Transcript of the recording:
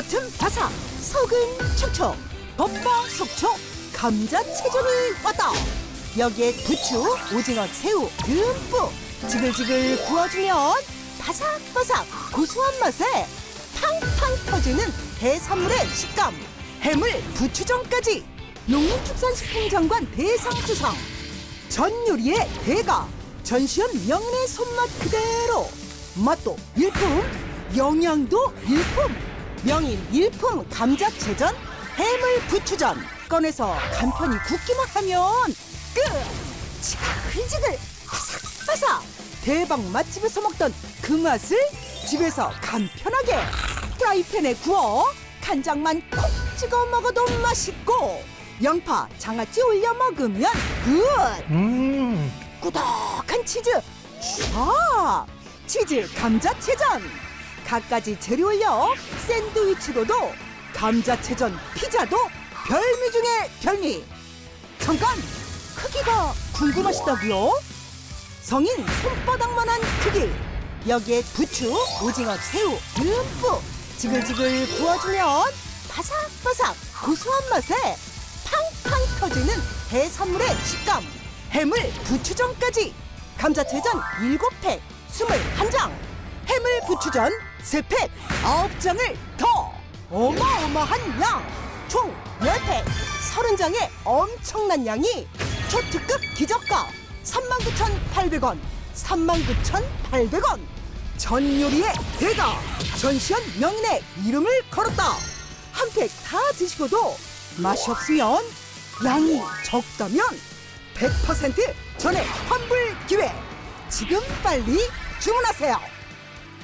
겉은 바삭, 속은 촉촉, 겉바 속촉, 감자 채전이 왔다. 여기에 부추, 오징어, 새우 듬뿍 지글지글 구워주면 바삭바삭 고소한 맛에 팡팡 터지는 해산물의 식감. 해물 부추전까지 농림축산식품장관 대상 수상. 전 요리의 대가 전시현 명인의 손맛 그대로 맛도 일품 영양도 일품 명인 일품 감자채전 해물 부추전. 꺼내서 간편히 굽기만 하면 끝! 지글지글 바삭바삭! 대박 맛집에서 먹던 그 맛을 집에서 간편하게 프라이팬에 구워 간장만 콕 찍어 먹어도 맛있고 양파 장아찌 올려 먹으면 굿 음, 꾸덕한 치즈 쫙! 치즈 감자채전 갖가지 재료 올려 샌드위치로도 감자채전 피자도 별미 중에 별미. 잠깐 크기가 궁금하시다고요? 성인 손바닥만한 크기. 여기에 부추 오징어 새우 듬뿍 지글지글 구워주면 바삭바삭 고소한 맛에 팡팡 터지는 해산물의 식감. 해물 부추전까지. 감자채전 7팩 21장 해물 부추전 3팩 9장을 더. 어마어마한 양총 10팩. 30장의 엄청난 양이 초특급 기저가 39,800원 39,800원. 전 요리의 대가 전시현 명인의 이름을 걸었다. 한 팩 다 드시고도 맛이 없으면 양이 적다면 100% 전액 환불 기회. 지금 빨리 주문하세요